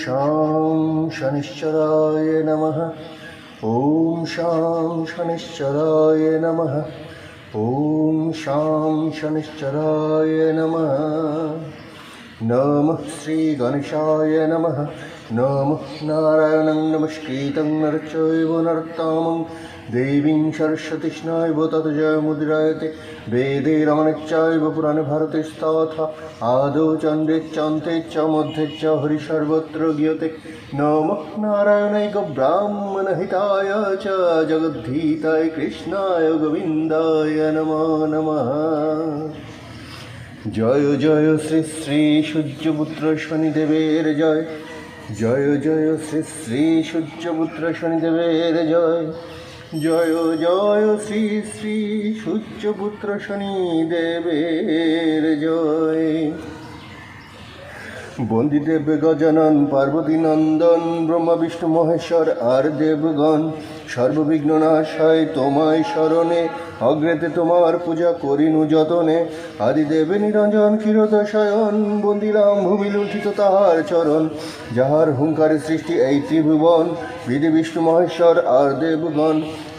शां शनिश्चराय नमः। ॐ शां शनिश्चराय नमः। ॐ शां शनिश्चराय नमः। नमः श्रीगणेशाय नमः। नमः नारायणं नमस्कृतं नरचैव नरोत्तमं देवीं सरस्वतीष्णायव तत् जयमुद्रायते वेदे रमणेच्चैव पुराणे भारते स्तथा आदौ चन्द्रे चान्ते च मध्ये च हरिसर्वत्र गीयते नमः नारायणैक ब्राह्मणहिताय च जगद्धीताय कृष्णाय गोविन्दाय नमो नमः জয় জয় শ্রী শ্রী সূর্যপুত্র শনিদেবের জয় জয় জয় শ্রী শ্রী সূর্যপুত্র শনিদেবের জয়। জয় জয় শ্রী শ্রী সূর্যপুত্র শনিদেবের জয়। বন্দিদেব গজানন, পার্বতী নন্দন, ব্রহ্মা, বিষ্ণু, মহেশ্বর, আর দেবগণ সর্ববিঘ্ন নাশায় তোমায় স্মরণে। অগ্রেতে তোমার পূজা করিনু যতনে। আদিদেবে নিরঞ্জন ক্ষীরদশয়ন বন্দিলাম ভূমি লুণ্ঠিত তাহার চরণ। যাহার হুঙ্কারে সৃষ্টি এই ত্রিভুবন, বিধি বিষ্ণু মহেশ্বর আর দেবগণ।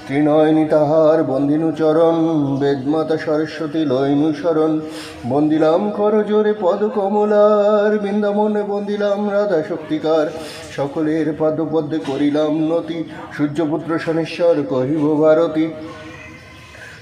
ত্রিনয়নী তাহার বন্দিনু চরণ, বেদমাতা সরস্বতী লয়নু শরণ। বন্দিলাম কর জোরে পদ কমলার বৃন্দাবনে বন্দিলাম রাধা শক্তিকার সকলের পদপদ্মে করিলাম নতি। সূর্যপুত্র শনেশ্বর কহিব, ভারতী,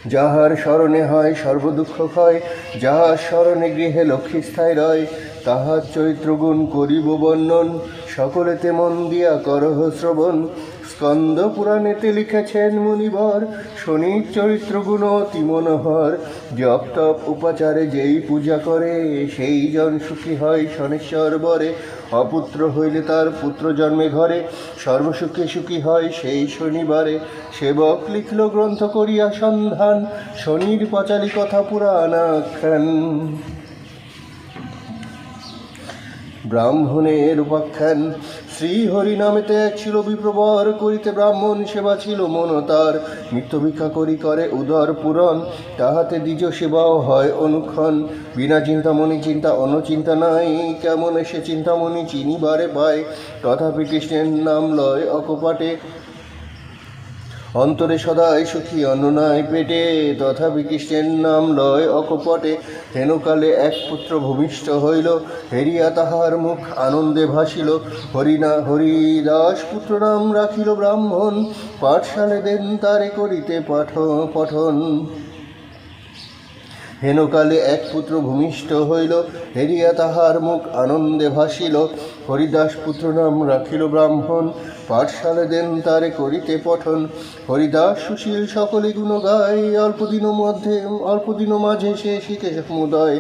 যাহার স্মরণে হয় সর্বদুঃখ ক্ষয়, যাহার স্মরণে গৃহে লক্ষ্মী স্থায় রয়, তাহার চরিত্রগুণ করিব বর্ণন। সকলেতে মন দিয়া করহ শ্রবণ। স্কন্দ পুরাণেতে লিখেছেন মুনিবর শনির চরিত্রগুণ অতি মনোহর। জপ তপ উপাচারে যেই পূজা করে, সেই জন সুখী হয় শনেশ্বর বরে। অপুত্র হইলে তার পুত্র জন্মে ঘরে, সর্বসুখে সুখী হয় সেই শনিবারে। সেবক লিখল গ্রন্থ করিয়া সন্ধান, শনির পচালি কথা পুরাণাখ্যান ব্রাহ্মণের উপাখ্যান শ্রী হরি নামেতে এক ছিল বিপ্রবর করিতে ব্রাহ্মণ সেবা ছিল মন তার। নিত্যভিক্ষা করি করে উদর পূরণ তাহাতে দ্বিজ সেবাও হয় অনুক্ষণ। বিনা চিন্তামণি চিন্তা অনচিন্তা নাই, কেমন সে চিন্তামণি চিনিবারে পায়। তথাপি কৃষ্ণের নাম লয় অকপাটে অন্তরে সদাই সুখী অন্ন নাই পেটে, তথাপি কৃষ্ণের নাম লয় অকপটে। হেনকালে এক পুত্র ভূমিষ্ঠ হইল, হেরিয়া তাহার মুখ আনন্দে ভাসিল। হরিনা হরিদাস পুত্র নাম রাখিল ব্রাহ্মণ, পাঠশালে দেন তারে করিতে পাঠ, পঠন। হেনকালে এক পুত্র ভূমিষ্ঠ হইল, হেরিয়া তাহার মুখ আনন্দে ভাসিল। হরিদাস পুত্র নাম রাখিল ব্রাহ্মণ, পাঠশালে দেন তারে করিতে পঠন। হরিদাস সুশীল সকলে গুণ গায় অল্পদিন মধ্যে অল্পদিন মাঝে সে শিখে সমুদয়।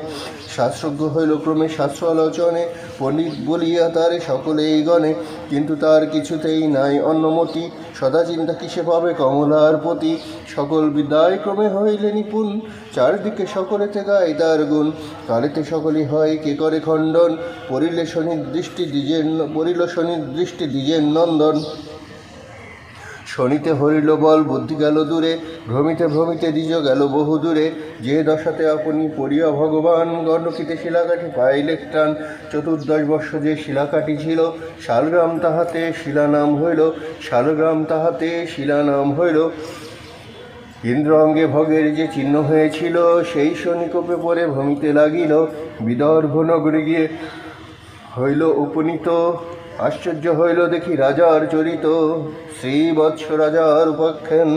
শাস্ত্রজ্ঞ হইল ক্রমে শাস্ত্র আলোচনে, পণ্ডিত বলিয়া তারে সকলেই গণে কিন্তু তার কিছুতেই নাই অন্নমতি, সদা চিন্তা কিসে পাবে কমলার প্রতি। সকল বিদায় ক্রমে হইলে নিপুণ, চারদিকে সকলেতে গায় তার গুণ। কালেতে সকলই হয় কে করে খণ্ডন পরিলে দৃষ্টি দ্বিজের পরিল শনির দৃষ্টি দ্বিজের নন্দন। শনিতে হরিল বল, বুদ্ধি গেল দূরে, ভ্রমিতে ভ্রমিতে দ্বিজ গেল বহু দূরে। যে দশাতে আপনি পড়িয়া ভগবান গণ্ডকিতে শিলাকাঠি পাইলে টান। চতুর্দশ বর্ষ যে শিলাকাঠি ছিল, শালগ্রাম তাহাতে শিলানাম হইল, শালগ্রাম তাহাতে শিলানাম হইল। ইন্দ্র অঙ্গে ভগের যে চিহ্ন হয়েছিল, সেই শনিকোপে পরে ভ্রমিতে লাগিল। বিদর্ভ নগরে গিয়ে হইল উপনীত আশ্চর্য হইল দেখি রাজার চরিত। শ্রীবৎস রাজার উপাখ্যান।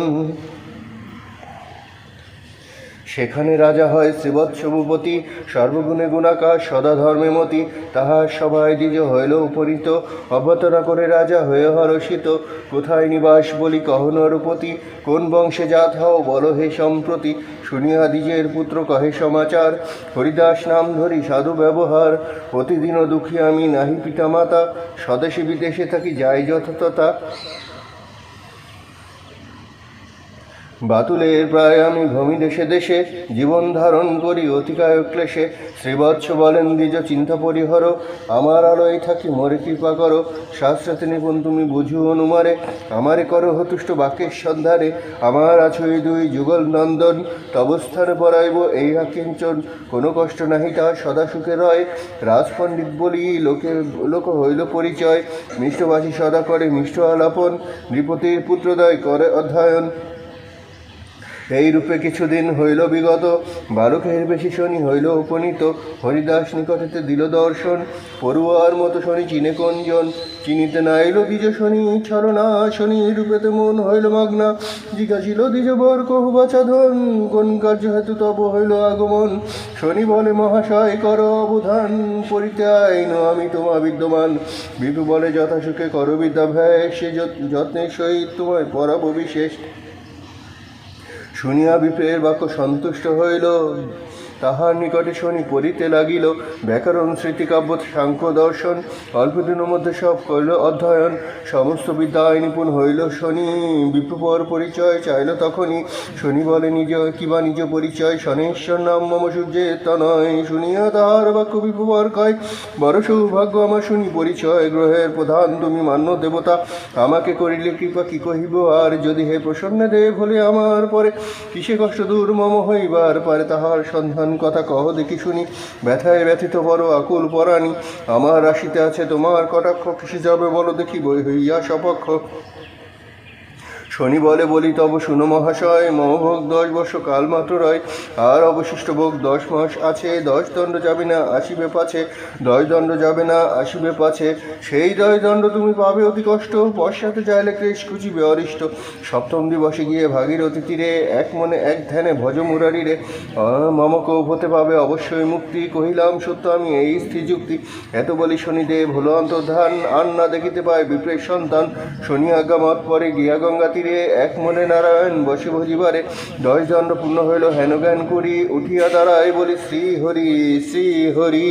সেখানে রাজা হয় শ্রীবৎস ভূপতি সর্বগুণে গুণাকার সদা ধর্মে মতি তাহার সভায় দ্বিজ হইল উপনীত, অভ্যর্থনা করে রাজা হয়ে হরষিত, কোথায় নিবাস বলি কহ নরপতি কোন বংশে জাত হও বল হে সম্প্রতি, শুনিয়া দ্বিজের পুত্র কহে সমাচার, হরিদাস নাম ধরি সাধু ব্যবহার প্রতিদিন দুঃখী আমি নাহি পিতা মাতা স্বদেশে বিদেশে থাকি যাই যথাতথা বাতুলের প্রায় আমি ভূমি দেশে দেশে, জীবন ধারণ করি অতিকায় ক্লেশে। শ্রীবৎস বলেন, দ্বিজ চিন্তা পরিহর, আমার আলোয় থাকি, মরে কৃপা করো। শাস্ত্রাতে নিপুণ তুমি বুঝু অনুমারে, আমারে করো হতুষ্ট বাক্যের সন্ধারে আমার আছো এই দুই যুগল নন্দন, তবস্থানে পড়াইব এই আকিঞ্চন কোনো কষ্ট নাহি তার সদা সুখে রয়। রাজপণ্ডিত বলি, লোকে, লোক হইল পরিচয়। মিষ্টবাসী সদা করে মিষ্ট আলাপন। নৃপতির পুত্রদয় করে অধ্যয়ন। এই রূপে কিছুদিন হইল বিগত। বালকের বেশি শনি হইল উপনীত। হরিদাস নিকটেতে দিল দর্শন। পড়ুয়ার মতো শনি চিনে কঞ্জন। চিনিতে না নাইল দ্বিজ শনি, ছলনা শনি রূপেতে মন হইল মগ্না। জিজ্ঞাসিল দ্বিজ বর, কহু বাচাধন কোন কার্য হেতু তব হইল আগমন? শনি বলে, মহাশয়, কর অবধান। পরিতে আইন, আমি তোমা বিদ্যমান। বিপু বলে, যথাসুখে কর বিদ্যাভ্যাস সে যত- যত্নের সহিত তোমায় পরাব বিশেষ। শুনিয়া বিপ্রের বাক্য সন্তুষ্ট হইল। তাহার নিকটে শনি পড়িতে লাগিল। ব্যাকরণ স্মৃতিকাব্য সাংখ্য দর্শন অল্পদিনের মধ্যে সব কইল, অধ্যয়ন, সমস্ত বিদ্যায় নিপুণ হইল। শনি বিপ্রপর পরিচয় চাইল তখনই। শনি বলে, নিজ কিবা নিজ পরিচয়, শনেশ্বর নাম মম সূর্যে তনয়। শুনিয়া তাহার বাক্য বিপ্রপর কয়, বড় সৌভাগ্য আমার শুনি পরিচয়, গ্রহের প্রধান তুমি মান্য দেবতা। আমাকে করিলে কৃপা কি কহিব? আর যদি হে প্রসন্ন দেব হলে আমার পরে কিসে কষ্ট দূর মম হইবার? পারে তাহার সন্ধান কথা কহ, দেখি শুনি। ব্যথায় ব্যথিত বড় আকুল পরাণী, আমার রাশিতে আছে তোমার কটাক্ষ, কিসে যাবে বলো দেখি, বই হইয়া সপক্ষ। শনি বলে বলি, তব শুনো মহাশয় মহভোগ দশ বর্ষ কাল মাত্র রয়। আর অবশিষ্ট ভোগ দশ মাস আছে, দশ দণ্ড যাবে না, আসিবে পাছে। দশ দণ্ড যাবে না, আসিবে পাছে। সেই দশ দণ্ড তুমি পাবে অতি কষ্ট। পশ্চাতে চাইলে ক্লেশ কুচিবে অরিষ্ট। সপ্তম দিবসে গিয়ে ভাগীরথী তীরে এক মনে এক ধ্যানে ভজ মুরারিরে। মমকেও হতে পাবে অবশ্যই মুক্তি। কহিলাম, সত্য আমি এই স্থির যুক্তি। এত বলি শনি শনিদেব হলো অন্তর্ধান। আর না দেখিতে পায় বিপ্রের সন্তান। শনি আজ্ঞা মত পরে গিয়া গঙ্গা তীরে এক মনে নারায়ণ বসে ভজিবারে দশ দণ্ড পূর্ণ হইল হেন জ্ঞান করি, উঠিয়া দাঁড়ায় বলি শ্রী হরি শ্রী হরি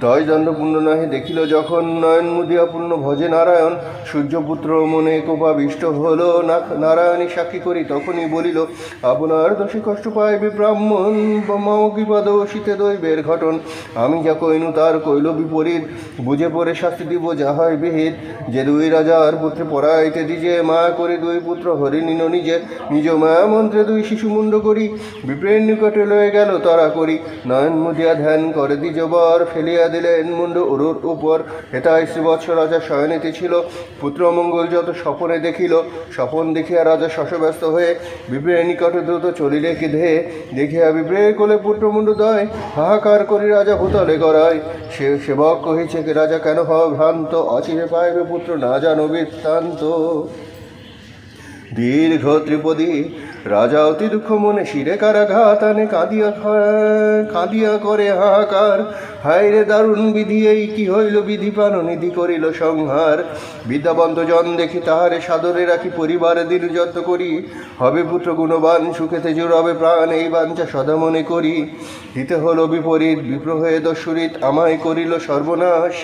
দশ দণ্ড পূর্ণ নহে দেখিল যখন নয়ন মুদিয়া পূর্ণ ভজে নারায়ণ, সূর্যপুত্র মনে কোপাবিষ্ট হল না নারায়ণী সাক্ষী করি তখনই বলিল, আপনার দোষে কষ্ট পাইবে ব্রাহ্মণ মম বিপদ শীতে দৈবের ঘটন? আমি যা কইনু তার কইল বিপরীত, বুঝে পড়ে শাস্তি দিব যা হয় বিহিত। যে দুই রাজার পুত্রে পড়াইতে দিজে, মায়া করে দুই পুত্র হরি নিন নিজে, নিজ মায়া মন্ত্রে দুই শিশু মুন্ড করি। বিপ্রের নিকটে লয়ে গেল তারা করি। নয়ন মুদিয়া ধ্যান করে দ্বিজবর ফেলিয়া দিলেন মুন্ড উরুর উপর। হেতায় শ্রীবৎস রাজা শয়নীতি ছিল। পুত্র মঙ্গল যত স্বপনে দেখিল, স্বপন দেখিয়া রাজা শশব্যস্ত হয়ে বিপ্রের নিকটে দ্রুত চলিলে কিধে দেখিয়া বিপ্রের কোলে পুত্রমুণ্ড দয়, হাহাকার করি রাজা ভূতলে গড়ায়। সে সেবক কহিছে কি, রাজা, কেন হও ভ্রান্ত? অচিরে পাইবে পুত্র না জানো বৃত্তান্ত? দীর্ঘ ত্রিপদী রাজা অতি দুঃখ মনে শিরে কারাঘাত আনে, কাঁদিয়া কাঁদিয়া করে হাহাকার। হায় রে দারুণ বিধি এই, কি হইল বিধি নিধি করিল সংহার। বিদ্যাবন্ত জন দেখি তাহারে সাদরে রাখি, পরিবারে দিন যত্ন করি। হবে পুত্র গুণবান, সুখেতে জোড়াবে প্রাণ, এই বাঞ্ছা সদা মনে করি। হিতে হলো বিপরীত, বিপ্র হয়ে দস্যুরিত আমায় করিল সর্বনাশ।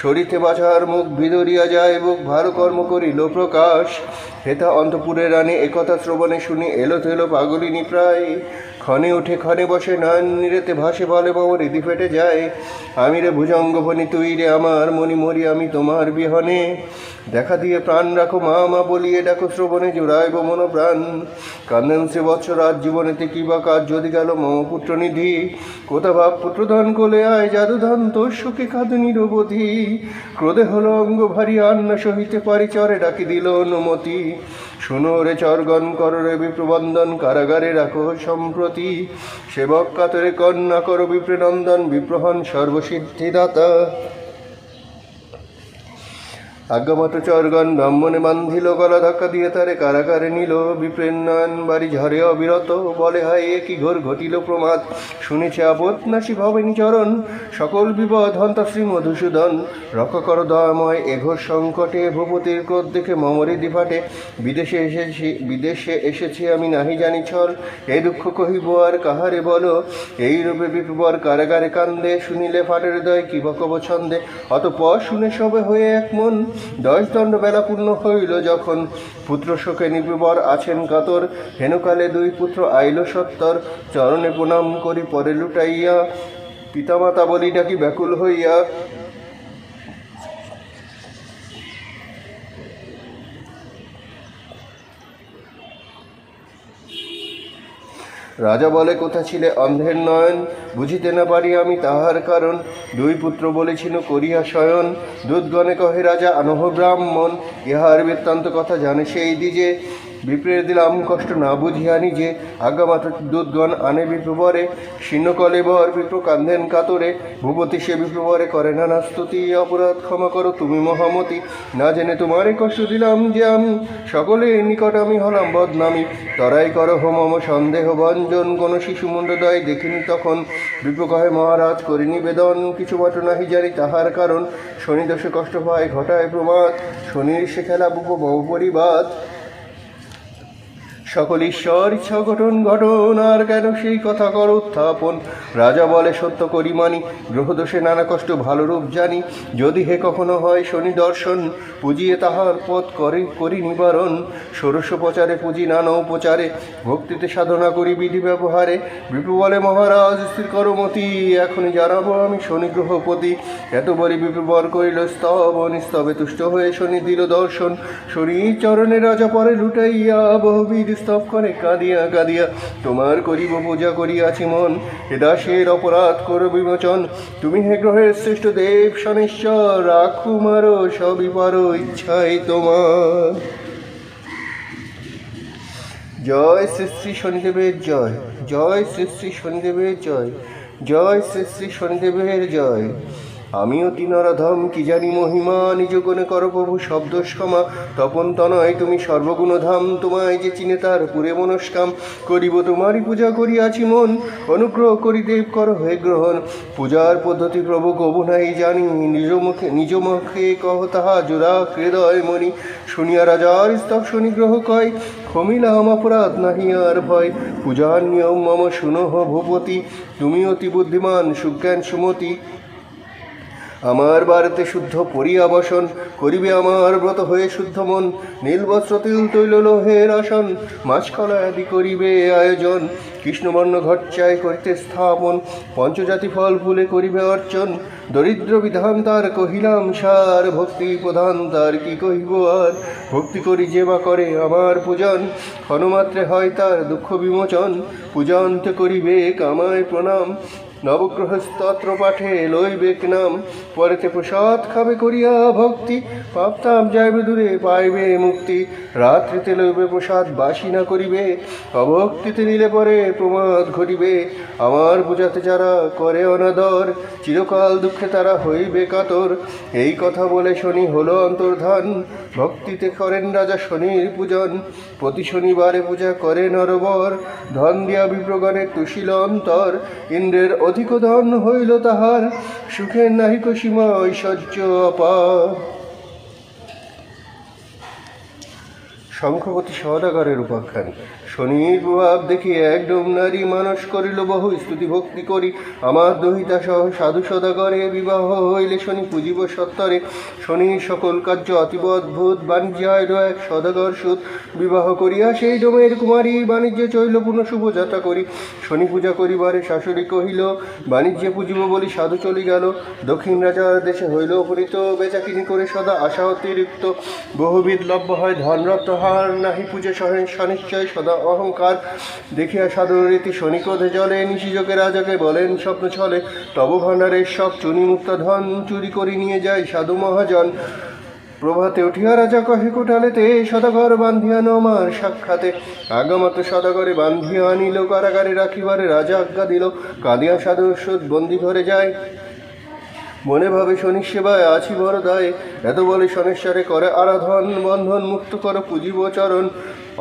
সরিতে বাছার মুখ ভিদরিয়া যায়, বুক ভালো কর্ম করিল প্রকাশ। হেতা অন্তপুরে রানী একথা শ্রবণে শুনি এলো থেলো পাগলিনী প্রায়। ক্ষণে উঠে ক্ষণে বসে নয়ন নিরেতে ভাসে বলে বাবু রিদি ফেটে যায়। আমি রে ভুজঙ্গ ভনি তুই রে আমার মনি মরি, আমি তোমার বিহনে। দেখা দিয়ে প্রাণ রাখো মা মা বলিয়ে ডাকো শ্রবণে, জোড়াইব মন প্রাণ কান্দন সে বৎসর আজ জীবনেতে কি বা কাজ, যদি গেল মম পুত্র নিধি। কোথা ভাব পুত্রধন কোলে আয় জাদুধন তোর সুখে কাঁদ নিরবধি ক্রোধে হলো অঙ্গ ভারী আন্ন সহিতে পারি, চরে ডাকি দিল অনুমতি। শুনো রে চরগণ, কর রে বিপ্রবন্দন কারাগারে রাখো সম্প্রতি। সেবক কাতরে কন্যা, কর বিপ্রনন্দন বিপ্রহণ সর্বসিদ্ধিদাতা। আজ্ঞামত চরগণ ব্রাহ্মণে বান্ধিল গলা ধাক্কা দিয়ে তারে কারাগারে নিল বিপ্রের নয়ন বাড়ি ঝরে অবিরত, বলে, হায়, এ কি ঘোর ঘটিল প্রমাদ। শুনেছে আপদ নাসি ভবেনি চরণ, সকল বিপদ হন্তা শ্রী মধুসূদন। রক্ষা কর দয়াময়, এঘোর সংকটে ভূপতির ক্রোধ দেখে মমরে দিফাটে বিদেশে এসেছি বিদেশে এসেছি আমি নাহি জানি ছল, এই দুঃখ কহিব আর কাহারে বলো? এই রূপে বিপর কারাগারে কান্দে, শুনিলে ফাটের দয় কি বকব ছন্দে। অতপর শুনে সবে হয়ে এক মন দশ দণ্ড বেলা পূর্ণ হইল যখন পুত্র শোকে নির্বিবর আছেন কাতর। হেনুকালে দুই পুত্র আইল সত্তর। চরণে প্রণাম করি পরে লুটাইয়া। পিতামাতা বলি ডাকি ব্যাকুল হইয়া। রাজা বলে, কোথা ছিলে অন্ধের নয়ন? বুঝিতে না পারি আমি তাহার কারণ। দুই পুত্র বলেছিল, করিয়া শয়ন। দুধগণে কহে, রাজা, আনহ ব্রাহ্মণ। ইহার বৃত্তান্ত কথা জানে সেই দিজে। বিপ্রের দিলাম কষ্ট না বুঝিয়া নিজে। আজ্ঞামাত্র দুধগণ আনে বিপ্রবরে, শীর্ণকলে বর বিপ্র কান্ধেন কাতরে। ভূপতি সে বিপ্রবরে করে নানা স্তুতি, অপরাধ ক্ষমা করো তুমি মহামতি। না জেনে তোমারে কষ্ট দিলাম যে আমি সকলের নিকট আমি হলাম বদনামি। তরাই করো মম সন্দেহ ভঞ্জন, কোন শিশু মুন্ডদয় দেখিনি তখন। বিপ্র কহে, মহারাজ, করি নিবেদন, কিছু মাত্র নাহি জানি তাহার কারণ। শনি দোষে কষ্ট পায় ঘটায় প্রমাদ। শনির সে খেলা বহু পরিবাদ। সকল ঈশ্বর ইচ্ছা ঘটন ঘটন আর কেন সেই কথা কর উত্থাপন? রাজা বলে, সত্য করি মানি, গ্রহদোষে নানা কষ্ট ভালো রূপ জানি। যদি হে কখনো হয় শনি দর্শন, পুজিয়ে তাহার পথ করে, করি নিবারণ। ষোড়শ প্রচারে পুঁজি, নানা উপচারে, ভক্তিতে সাধনা করি বিধি ব্যবহারে। বিপু বলে, মহারাজ, স্থির করমতি এখনই জানাব আমি শনি গ্রহপতি। এত বলি বিপুবর করিল, স্তব নিস্তবে তুষ্ট হয়ে শনি দিল দর্শন। শনি চরণে রাজা পরে লুটাইয়া বহুবিধ স্তব করে কাঁদিয়া কাঁদিয়া, তোমার করিব পূজা করিয়াছি মন হে দাসের অপরাধ করো বিমোচন। তুমি হে গ্রহের শ্রেষ্ঠ দেব, শনেশ্বর, রাখু মারো, সবই পারো ইচ্ছাই তোমার। জয় শ্রী শ্রী শনিদেবের জয় জয় শ্রী শ্রী শনিদেবের জয় জয় শ্রী শ্রী শনিদেবের জয়। আমি অতি নরধম কি জানি মহিমা নিজ গুণে কর প্রভু শব্দ ক্ষমা তপন তনয়, তুমি সর্বগুণধাম, তোমায় যে চিনে তার পুরে মনস্কাম, করিব তোমারই পূজা করিয়াছি মন, অনুগ্রহ করি দেব কর হয়ে গ্রহণ, পূজার পদ্ধতি প্রভু কবু নাই জানি, নিজ মুখে নিজ মুখে কহ তাহা জোড়া হৃদয় মনি, শুনিয়া রাজার স্তব শনিগ্রহ কয় ক্ষমিলাম অপরাধ নাহি আর ভয়, পূজার নিয়ম মম শুনহ ভূপতি তুমি অতি বুদ্ধিমান, সুজ্ঞান সুমতি আমার বাড়িতে শুদ্ধ পরিয়াবসন, করিবে আমার ব্রত হয়ে শুদ্ধ মন। নীলবস্ত্র তিল, তৈল, লোহের আসন মাছকলা আদি করিবে আয়োজন। কৃষ্ণবর্ণ ঘট চাই করিতে স্থাপন, পঞ্চজাতি ফল ফুলে করিবে অর্চন। দরিদ্র বিধান তার কহিলাম, সার ভক্তি প্রধান, তার কি কহিব আর? ভক্তি করি যে বা করে আমার পূজন। ক্ষণমাত্রে হয় তার দুঃখ বিমোচন। পূজান্তে করিবে কামায় প্রণাম। নবগ্রহ স্তোত্র পাঠে লইবেক নাম? পরেতে প্রসাদ খাবে করিয়া ভক্তি পাপতাপ যাইবে দূরে, পাইবে মুক্তি। রাত্রিতে লইবে প্রসাদ, বাসি না করিবে, অভক্তিতে নিলে পরে প্রমাদ ঘটিবে। আমার পূজাতে যারা করে অনাদর, চিরকাল দুঃখে তারা হইবে কাতর। এই কথা বলে শনি হলো অন্তর্ধান। ভক্তিতে করেন রাজা শনির পূজন। প্রতি শনিবারে পূজা করে নরবর। ধন দিয়া বিপ্রগণে তুষিল অন্তর। ইন্দ্রের অধিক ধন হইল তাহার সুখের নাহিক সীমা ঐশ্বর্য অপার। শঙ্খপতি সদাগরের উপাখ্যান। শনির প্রভাব দেখি একদম নারী মানুষ করিল, বহু স্তুতি ভক্তি করি। আমার দহিতা সহ সাধু সদাগরে বিবাহ হইলে শনি পুজিব সত্তরে। শনির সকল কার্য অতীব অদ্ভুত, বাণিজ্যায় এক সদাগর সুদ বিবাহ করিয়া সেই ডোমের কুমারী বাণিজ্যে চৈল পুনঃ শুভযাত্রা করি। শনি পূজা করিবারে শাশুড়ি কহিল, বাণিজ্যে পুজিব বলি সাধু চলি গেল। দক্ষিণ রাজার দেশে হইল উপনীত, বেচাকিনি করে সদা আশা অতিরিক্ত। বহুবিধ লভ্য হয়, ধনরত্ন হার নাহি পূজা সনিশ্চয় সদা অহংকার। দেখিয়া সাধুর রীতি শনি ক্রোধে জলে নিশিযোগে রাজাকে বলেন, স্বপ্ন ছলে তব ভাণ্ডারের সব চুনি মুক্ত ধন চুরি করে নিয়ে যায় সাধু মহাজন। প্রভাতে উঠিয়া রাজা কহে, কোটালেতে সদাগর বান্ধিয়া নমার সাক্ষাতে। আগামত সদাগরে বান্ধিয়া আনিল, কারাগারে রাখিবারে রাজা আজ্ঞা দিল। কাঁদিয়া সাধু সুদ বন্দি ঘরে যায়। মনে ভাবে শনি সেবায় আছি বড় দায় এত বলে শনেশ্বরে করে আরাধন, বন্ধন মুক্ত করো, পুজিব চরণ।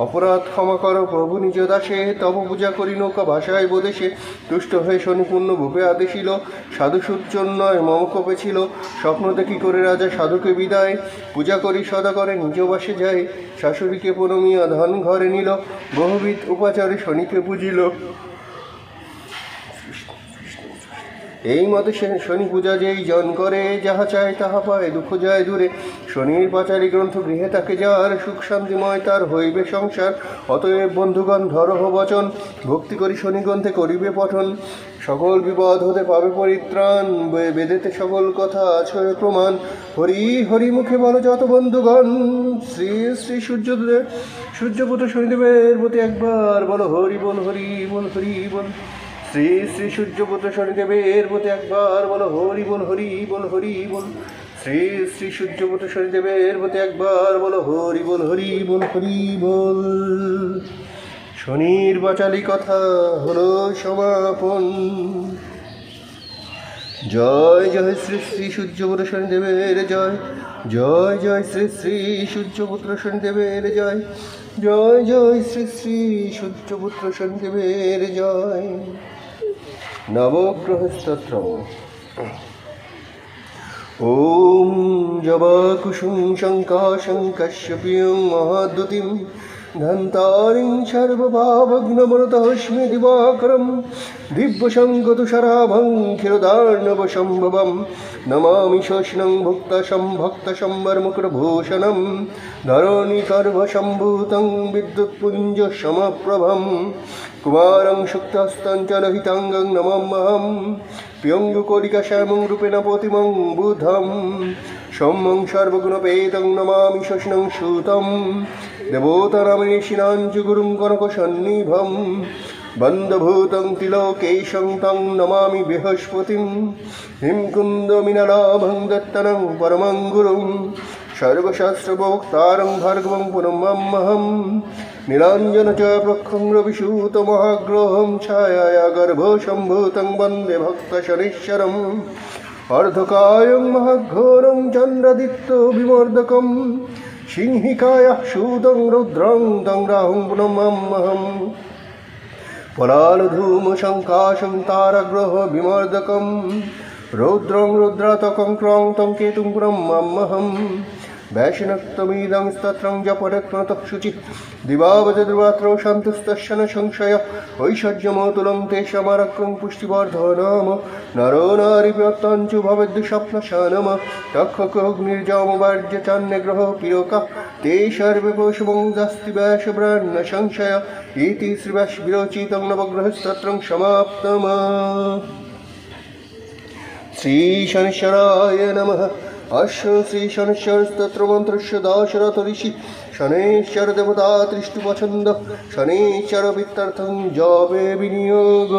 অপরাধ ক্ষমা কর, প্রভু নিজ দাসে, তব পূজা করি নৌকা ভাষায় বোদেশে তুষ্ট হয়ে শনিপূর্ণ ভূপে আদেশিল সাধু সূর্যন্নয় মম কপেছিল স্বপ্ন দেখি করে রাজা সাধুকে বিদায়। পূজা করি সদা করে নিজ বাসে যায় শাশুড়িকে প্রণমিয়া ধন ঘরে নিল। বহুবিধ উপাচারে শনিকে পুজিল। এই মতে শনি পূজা যেই জন করে, যাহা চায় তাহা পায়, দুঃখ যায় দূরে। শনির পাচারী গ্রন্থ গৃহে তাকে যার সুখ শান্তিময়, তার হইবে সংসার। অতএব বন্ধুগণ, ধরহ বচন। ভক্তি করি শনি গ্রন্থে করিবে পঠন। সকল বিপদ হতে পাবে পরিত্রাণ। বেদেতে সকল কথা আছে প্রমাণ। হরি হরি মুখে বলো যত বন্ধুগণ। শ্রী শ্রী সূর্যদেব সূর্যপুত্র শনিদেবের প্রতি একবার বলো, হরি বল হরি বল হরি বল। শ্রী শ্রী সূর্যপুত্র শনিদেবের প্রতি একবার বলো, হরি বল হরি বল হরি বল। শ্রী শ্রী সূর্যপুত্র শনিদেবের প্রতি একবার বলো, হরি বল হরি বল হরি বল। শনির বাচালি কথা হলো সমাপন। জয় জয় শ্রী শ্রী সূর্যপুত্র শনিদেবের জয়। জয় জয় শ্রী শ্রী সূর্যপুত্র শনিদেবের জয়। জয় জয় শ্রী শ্রী সূর্যপুত্র শনিদেবের জয়। নবগ্রহ স্তোত্র ॐ जवाकुसुं ধ্যান্তারিং সর্বভাবগ্নমনতহস্মি দিবাকরম দিব্যসঙ্গতুষরাভং ক্ষীরদার্ণবসম্ভবম নমামি শোষণং ভুক্তশম ভক্তশম্বরমুকুরভূষণম ধরণী সর্বসম্ভূতং বিদ্যুৎপুঞ্জ সমপ্রভম। কুমারং সুক্তস্তঞ্চলহিতাঙ্গং নমমহম শ্যামং রূপেণ প্রতিমং বুধম। সৌম্যং সর্বগুণপেতং নমামি শোষণং সুতম। দেবতারামেশিনাঞ্চু গুরুং কনকসন্নিভম। বন্ধভূতং তিলোকেশং তং নমামি বৃহস্পতিং হিমকুন্দমিনলাভং দত্তনং পরমং গুরুং। সর্বশাস্ত্রভোক্তারং ভার্গবং পুনমহম নীলাঞ্জন চ প্রক্ষং রবিষূতমহাগ্রহং ছায়ায়া গর্ভসম্ভূतं বন্দে ভক্তশনীশ্বরম অর্ধকায়ং মহাঘোরং চন্দ্রাদিত্য বিমর্দকম, সিংহিকায় সুদং রুদ্রং দং রাহুং ব্রহ্মহম পলালধূম শঙ্কাশং তারাগ্রহ বিমর্দকম, রৌদ্রং রুদ্রাতকং ক্রং তং কেতুং ব্রহ্মহম वैष्णक्तमीदं स्तत्रं जपरत्नतः शुचिः दिवावदद्रात्रौ शान्तस्तस्य न संशय ऐश्वर्यमतुलं तेषामरक्रं पुष्टिवर्धनाम नरो नारिव्यक्ताञ्चु भवद्विषप्नशानम तक्षकोऽग्निर्जामवार्य चान्यग्रह पिरोका ते सर्वे पशुमङ्गस्ति वैशब्रान्न संशय इति श्रीवैश्विरोचितं नवग्रहस्तत्रं समाप्तम् श्रीशनिश्चराय नमः অশ্ব শ্রী শনেশ্বর স্তোত্রমন্ত্রস্য দশরথ ঋষি শনেশ্বর দেবতা তৃষ্টু পছন্দ শনেশ্বর বিত্তার্থং জবে বিনিয়োগ